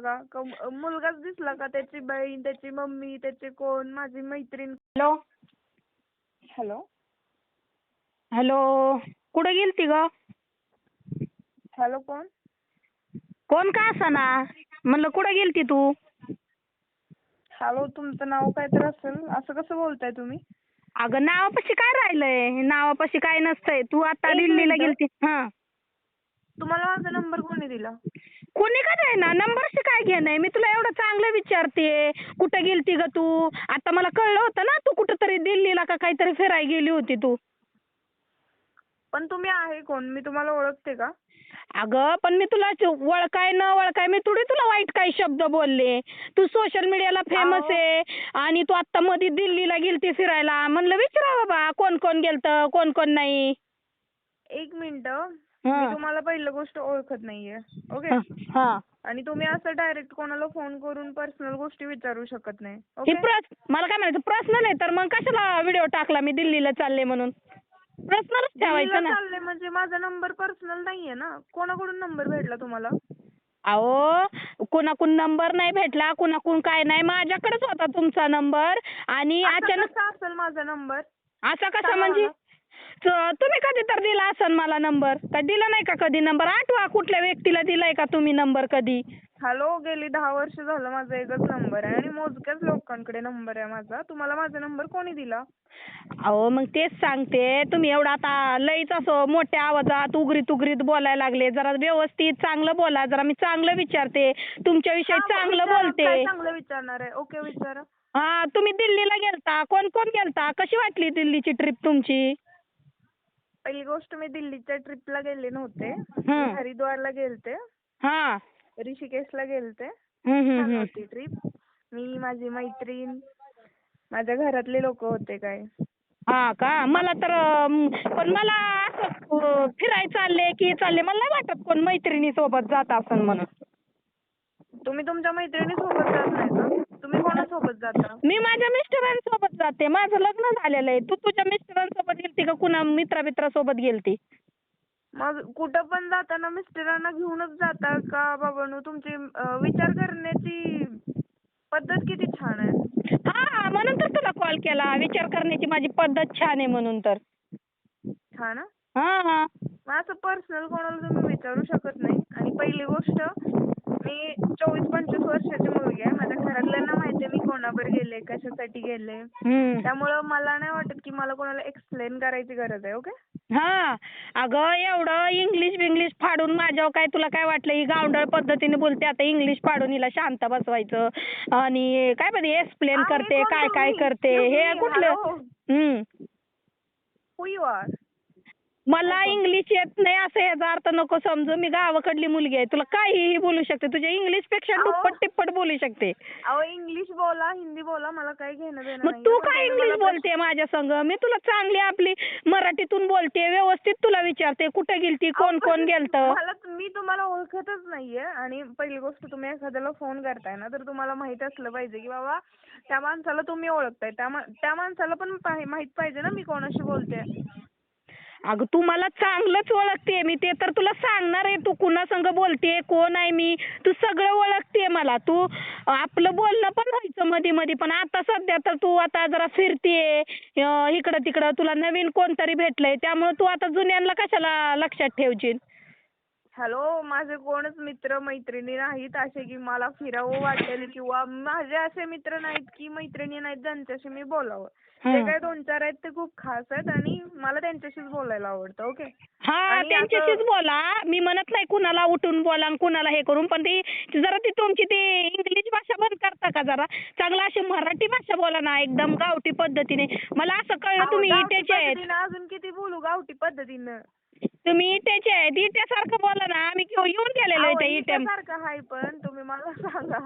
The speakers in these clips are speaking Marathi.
का? मुलगाच दिसला का त्याची बहीण त्याची मम्मी त्याचे कोण? माझी मैत्रीण. हॅलो? हॅलो? हॅलो? कुठं गेलती ग? हॅलो कोण? कोण का असाना? म्हणलं कुठं गेलती तू? हॅलो तुमचं नाव काय तर असेल. असं कसं बोलताय तुम्ही? अगं नावापाशी काय राहिलंय? नावापाशी काय नसतंय. तू आता एक दिल्लीला मिनिटं. गेलती. हा. तुम्हाला माझा नंबर कोणी दिला? कोणी का नाही ना नंबरशी काय घेणं मी तुला एवढं चांगलं विचारते कुठं गेलती ग तू? आता मला कळलं होतं ना तू कुठं तरी दिल्लीला का काहीतरी फिरायला गेली होती तू. पण तुम्ही आहे कोण? मी तुम्हाला ओळखते का? अगं पण मी तुला ओळखाय न ओळखाय मी थोडी तुला वाईट काही शब्द बोलले. तू सोशल मीडियाला फेमस. आहे आणि तू आता मध्ये दिल्लीला गेलती फिरायला. म्हणलं विचारा बाबा कोण कोण गेलतं कोण कोण नाही. एक मिनिट. मी तुम्हाला पहिलं गोष्ट ओळखत नाहीये. ओके? आणि तुम्ही असं डायरेक्ट कोणाला फोन करून पर्सनल गोष्टी विचारू शकत नाही. ओके? मला काय म्हणायचं पर्सनल आहे तर मग कशाला व्हिडिओ टाकला मी दिल्लीला चालले म्हणून? पर्सनलच ठेवायचं ना. चाललंय म्हणजे माझा नंबर पर्सनल नाहीये ना? कोणाकडून नंबर भेटला तुम्हाला? अहो कुणाकून नंबर नाही भेटला कुणाकून काय नाही माझ्याकडेच होता तुमचा नंबर आणि अचानक कसा असेल माझा नंबर असा कसा म्हणजे तुम्ही कधी तर दिला असन मला नंबर? का दिला नाही का कधी नंबर? आठवा कुठल्या व्यक्तीला दिलाय का तुम्ही नंबर कधी? हॅलो गेली दहा वर्ष झालं माझा एकच नंबर आहे आणि मोजक्याच लोकांकडे नंबर आहे माझा. तुम्हाला माझा नंबर कोणी दिला? अहो मग तेच सांगते. तुम्ही एवढं आता लईच असं मोठ्या आवाजात उगरीत उगरीत बोलायला लागले. जरा व्यवस्थित चांगलं बोला. जरा मी चांगलं विचारते. तुमच्याविषयी चांगलं बोलते. चांगलं विचारणार आहे? ओके विचारा. हा तुम्ही दिल्लीला गेलता. कोण कोण गेलता? कशी वाटली दिल्लीची ट्रिप तुमची? पहिली गोष्ट मी दिल्लीच्या ट्रिपला गेले नव्हते. मी हरिद्वारला गेलते. हा. ऋषिकेशला गेलते. छान. होती ट्रिप. मी माझी मैत्रीण माझ्या घरातले लोक होते काय. हा का? मला तर पण मला असं फिरायला चालले की चालले मला नाही वाटत कोण मैत्रिणी सोबत जात असन म्हणून. तुम्ही तुमच्या मैत्रिणी सोबत जात नाही. का कोणासोबत जाता? मी माझ्या मिस्टरांसोबत जाते. माझं लग्न झालेलं आहे. तू तुझ्या मिस्टरांसोबत गेलती का? कुणा मित्रामित्रासोबत गेलती? मग कुठं पण जाताना मिस्टरांना घेऊनच जाता का बाबांनो? तुमची अं, विचार करण्याची पद्धत किती छान आहे. हा म्हणून तर तुला कॉल केला. विचार करण्याची माझी पद्धत छान आहे म्हणून तर. छान हं? हा हा. मग असं पर्सनल कोणाला तुम्ही विचारू शकत नाही. आणि पहिली गोष्ट मी चोवीस पंचवीस वर्षाची मुलगी आहे. माझ्या घरातल्यांना माहिती आहे मी कोणावर गेले कशासाठी गेले. त्यामुळं मला नाही वाटत की मला कोणाला एक्सप्लेन करायची गरज आहे ओके हा. अगं एवढं इंग्लिश बिंग्लिश फाडून माझ्यावर काय तुला काय वाटलं? ही गावंढळ पद्धतीने बोलते. आता इंग्लिश फाडून हिला शांत बसवायचं. आणि काय म्हणते एक्सप्लेन करते काय काय? करते? हे कुठलं? हम्म. हु मला इंग्लिश येत नाही असं याचा अर्थ नको समजू. मी गावाकडली मुलगी आहे. तुला काहीही बोलू शकते. तुझ्या इंग्लिशपेक्षा अहो. दुप्पट तिप्पट बोलू शकते. अहो इंग्लिश बोला हिंदी बोला मला काही घेणं देणं मग. तू काय इंग्लिश बोलते माझ्या संग? मी तुला चांगली आपली मराठीतून बोलते व्यवस्थित तुला विचारते. कुठे गेलती कोण कोण गेलतं? मला मी तुम्हाला ओळखतच नाहीये. आणि पहिली गोष्ट तुम्ही एखाद्याला फोन करताय ना तर तुम्हाला माहीत असलं पाहिजे की बाबा त्या माणसाला तुम्ही ओळखताय. त्या मा- त्या माणसाला पण पाहि- माहीत पाहिजे ना मी कोणाशी बोलते. अगं तू मला चांगलंच ओळखते मी ते तर तुला सांगणार आहे तू कुणा संग बोलते कोण आहे मी तू सगळं ओळखते मला. तू आपलं बोलणं पण व्हायचं मध्ये मध्ये पण आता सध्या तर तू आता जरा फिरतेय. इकडं तिकडं तुला नवीन कोणतरी भेटलंय त्यामुळे तू आता जुन्यांना कशाला लक्षात ठेवशील? हॅलो माझे कोणच मित्र मैत्रिणी नाहीत असे की मला फिरावं वाटेल किंवा माझे असे मित्र नाहीत की मैत्रिणी नाहीत ज्यांच्याशी मी बोलावं. जे. काही दोन चार आहेत ते खूप खास आहेत आणि मला त्यांच्याशीच बोलायला आवडतं ओके? हा आणि त्यांच्याशीच असं- बोला. मी म्हणत नाही कुणाला उठून बोला आणि कुणाला हे करून पण ती जरा ती तुमची ती इंग्लिश भाषा बंद करता का जरा? चांगलं अशी मराठी भाषा बोला ना एकदम गावठी पद्धतीने. मला असं कळलं अहो, तुम्ही गावठी इटेचे आहेत. पद्धतीनं अजून किती बोलू गावठी पद्धतीनं. तुम्ही इटेचे आहेत इट्यासारखं बोला ना आम्ही येऊन गेलेलो आहे त्या इट्या इथ्यासारखं आहे पण तुम्ही मला सांगा.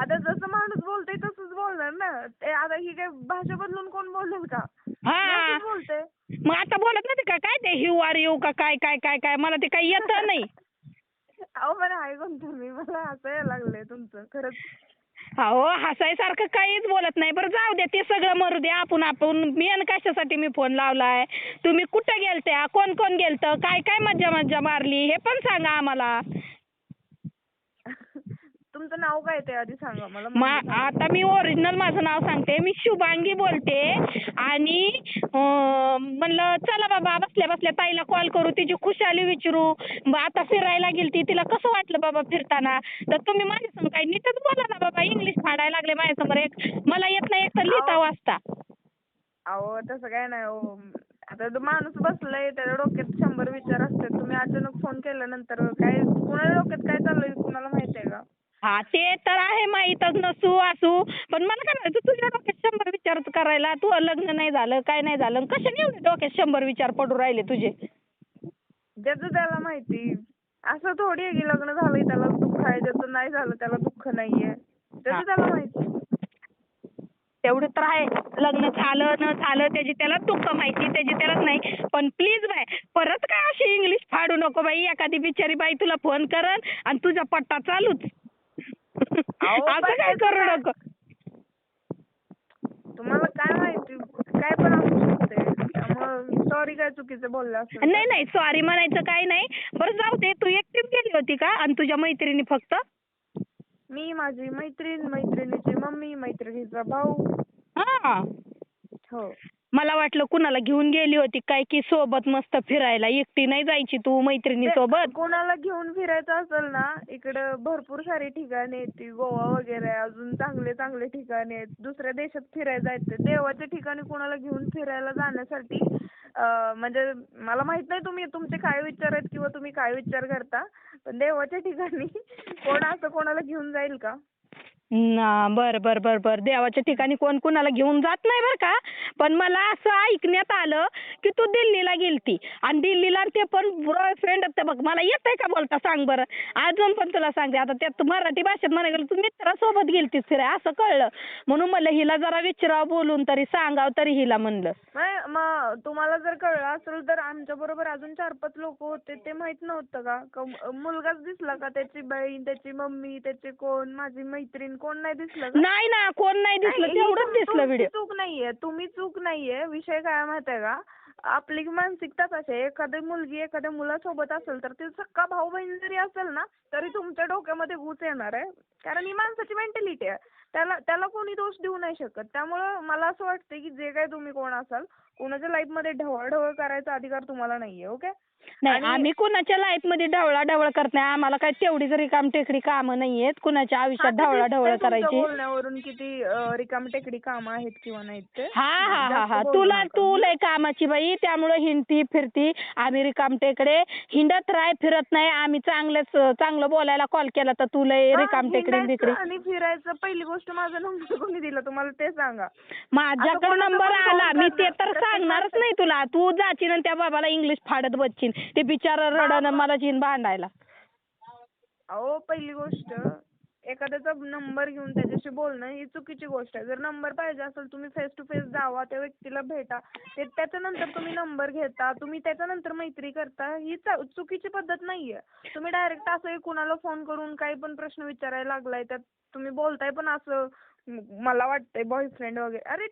आता जसं माणूस बोलतोय तसंच बोलणार ना. ते आता ही काय भाषा बदलून कोण बोलेल का? हा. असंच बोलते. मग आता बोलत नाही का? काय ते हिव आर यू का काय काय काय काय? मला ते काही येतं नाही. अहो पण कोण तुम्ही मला हसायला लागलंय तुमचं. खरंच अहो हसायसारखं काहीच बोलत नाही. बरं जाऊ दे ते सगळं मरू दे आपण आपण मी कशासाठी मी फोन लावलाय? तुम्ही कुठं गेलत्या? कोण कोण गेलतं? काय काय मज्जा मज्जा मारली? हे पण सांगा आम्हाला. तुमचं नाव काय ते आधी सांगा मला मा. आता मी ओरिजिनल माझं नाव सांगते. मी शुभांगी बोलते आणि अं, म्हणलं चला बाबा बसल्या बसल्या ताईला कॉल करू तिची खुशाली विचारू. ब- आता फिरायला गेलती तिला कसं वाटलं बाबा फिरताना? तर तुम्ही माझ्यासमोर काही नीटच बोला ना बाबा इंग्लिश फाडायला लागले माझ्यासमोर एक. मला येत नाही एक तर लिहिता. वाचता. अहो तसं काय नाही हो आता तो माणूस बसलाय त्याच्या डोक्यात शंभर विचार असतात. तुम्ही अचानक फोन केल्यानंतर काय कुणाच्या डोक्यात काय चाललंय कुणाला माहिती आहे का हा ते तर आहे माहीतच नसू असू. पण मला काय म्हणायचं तुझ्या डोक्यात शंभर विचार करायला तू लग्न नाही झालं काय नाही झालं कशाने एवढे डोक्यात शंभर विचार पडू राहिले तुझे? ज्याचं त्याला माहिती असं थोडी आहे की लग्न झालंय त्याला दुःख आहे ज्याचं नाही झालं त्याला दुःख नाहीये. त्याचं त्याला माहिती. तेवढं तर आहे. लग्न झालं न झालं त्याची त्याला दुःख माहिती त्याची त्यालाच नाही. पण प्लीज बाय परत काय अशी इंग्लिश फाडू नको बाई. एखादी बिचारी बाई तुला फोन करन आणि तुझा पट्टा चालूच. असं काय करू काय? नको? तुम्हाला काय माहिती? काय पण असू शकते त्यामुळं सॉरी काय चुकीचं बोललं नाही नाही सॉरी म्हणायचं काही नाही. बरं जाऊ दे. तू एकटीच गेली होती का? आणि तुझ्या मैत्रिणी फक्त? मी माझी मैत्रीण मैत्रिणीची मम्मी मैत्रिणीचा भाऊ. हा. हो. मला वाटलं कुणाला घेऊन गेली होती काय की सोबत मस्त फिरायला एकटी नाही जायची तू मैत्रिणी सोबत कोणाला घेऊन फिरायचं असेल ना इकडं भरपूर सारी ठिकाणे आहेत ती गोवा वगैरे आहे. अजून चांगले चांगले ठिकाणे आहेत. दुसऱ्या देशात फिरायला जायचं देवाच्या ठिकाणी कोणाला घेऊन फिरायला जाण्यासाठी अं, म्हणजे मला माहीत नाही तुम्ही तुमचे काय विचार आहेत किंवा तुम्ही काय विचार करता पण देवाच्या ठिकाणी कोण असं कोणाला घेऊन जाईल का? ना बर बर बर बर. देवाच्या ठिकाणी कोण कुणाला घेऊन जात नाही बरं का? पण मला असं ऐकण्यात आलं की तू दिल्लीला गेलती. आणि दिल्लीला ते पण बॉयफ्रेंड बघ मला येतंय का बोलता सांग बरं. अजून पण तुला सांगते आता त्यात मराठी भाषेत म्हणायला गेलं तू मित्रासोबत गेलतीस फिराय असं कळलं. म्हणून म्हणलं हिला जरा विचारावं बोलून तरी सांगावं तरी हिला म्हणलं. नाही मग तुम्हाला जर कळलं असेल तर आमच्या बरोबर अजून चार पाच लोक होते ते माहीत नव्हतं का? मुलगाच दिसला का त्याची बहीण त्याची मम्मी त्याचे कोण माझी मैत्रीण कोण नाही दिसलं का? नाही ना कोण नाही दिसलं नाही, ही तेवढंच तुम- दिसलं तुमची व्हिडिओ चूक नाहीये तुम्ही चूक नाही आहे विषय काय माहितीये का? आपली मानसिकताच अशी आहे. एखादी मुलगी एखाद्या मुलासोबत असेल तर ती सक्का भाऊ बहीण जरी असेल ना तरी तुमच्या डोक्यामध्ये घुस येणार आहे. कारण ही माणसाची मेंटॅलिटी आहे. त्याला त्याला कोणी दोष देऊ नाही शकत. त्यामुळं मला असं वाटतं की जे काय तुम्ही कोण असाल कोणाच्या लाईफमध्ये ढवळढवळ करायचा अधिकार तुम्हाला नाही आहे ओके नाही आणि- आम्ही कुणाच्या लाईफमध्ये ढवळा ढवळ करत नाही. आम्हाला काय तेवढी जरी काम टेकडी कामं नाहीयेत कुणाच्या आयुष्यात ढवळा ढवळ करायची. बोलण्यावरून किती अं, रिकामी टेकडी कामं आहेत किंवा नाहीत ते? हा हा हा जास्त हा. बोलू तुला नका. तू लय कामाची बाई त्यामुळे हिंडती फिरती. आम्ही रिकामटेकडे हिंडत राय फिरत नाही. आम्ही चांगलंच चांगलं बोलायला कॉल केला तर तू लय हा, रिकामटेकडी हिंडायचं बिकडी. आणि फिरायचं पहिली गोष्ट माझा नंबर कोणी दिला तुम्हाला ते सांगा. माझ्याकडे कोणाचं नंबर पण आला. मी ते करणार. तर सांगणारच नाही तुला. तू जाशील आणि त्या बाबाला इंग्लिश फाडत बसशील ते बिचारा रडन मला जीन भांडायला. अहो पहिली गोष्ट एखाद्याचा नंबर घेऊन त्याच्याशी बोलणं ही चुकीची गोष्ट आहे. जर नंबर पाहिजे असेल तुम्ही फेस टू फेस जावा त्या व्यक्तीला भेटा. ते त्याच्यानंतर तुम्ही नंबर घेता तुम्ही त्याच्यानंतर मैत्री करता ही चा- चुकीची पद्धत नाहीये. तुम्ही डायरेक्ट असं कुणाला फोन करून काही पण प्रश्न विचारायला लागलाय त्यात तुम्ही बोलताय पण असं म- मला वाटतंय बॉयफ्रेंड वगैरे. अरे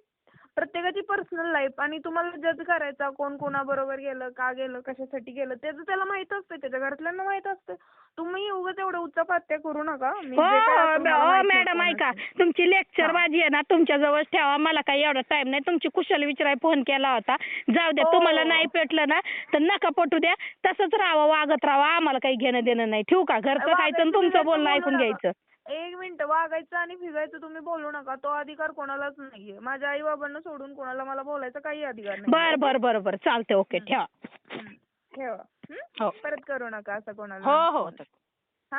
प्रत्येकाची पर्सनल लाईफ आणि तुम्हाला जज करायचा कोण कोणाबरोबर गेलं का गेलं कशासाठी गेलं त्याचं त्याला माहीत असतं त्याच्या घरातल्यांना माहीत असतं. तुम्ही उगाच एवढं उच्चपात्या करू नका. मी हो जे काय असेल मला हो माहिती आहे मॅडम ऐका. कोणाचं. तुमची लेक्चर बाजी आहे ना तुमच्या जवळ ठेवा मला काही एवढा टाइम नाही. तुमची कुशल विचाराय फोन केला होता. जाऊ द्या हो. तुम्हाला नाही पेटलं ना तर नका पटू द्या. तसंच राहावं वागत राहावं. आम्हाला काही घेणं देणं नाही. ठेवू का? घरचं खायचं आणि वागायचं तुमचं बोलणं बोलू ऐकून. घ्यायचं. मिनिट वागायचं आणि फिगायचं तुम्ही बोलू नका. तो अधिकार कोणालाच नाहीये. माझ्या आई बाबांना सोडून कोणाला मला बोलायचा काही अधिकार नाही बर बर बर बर. चालते ओके ठेवा. ठेवा. हं? हो. परत करू नका असं कोणाला. हो हो.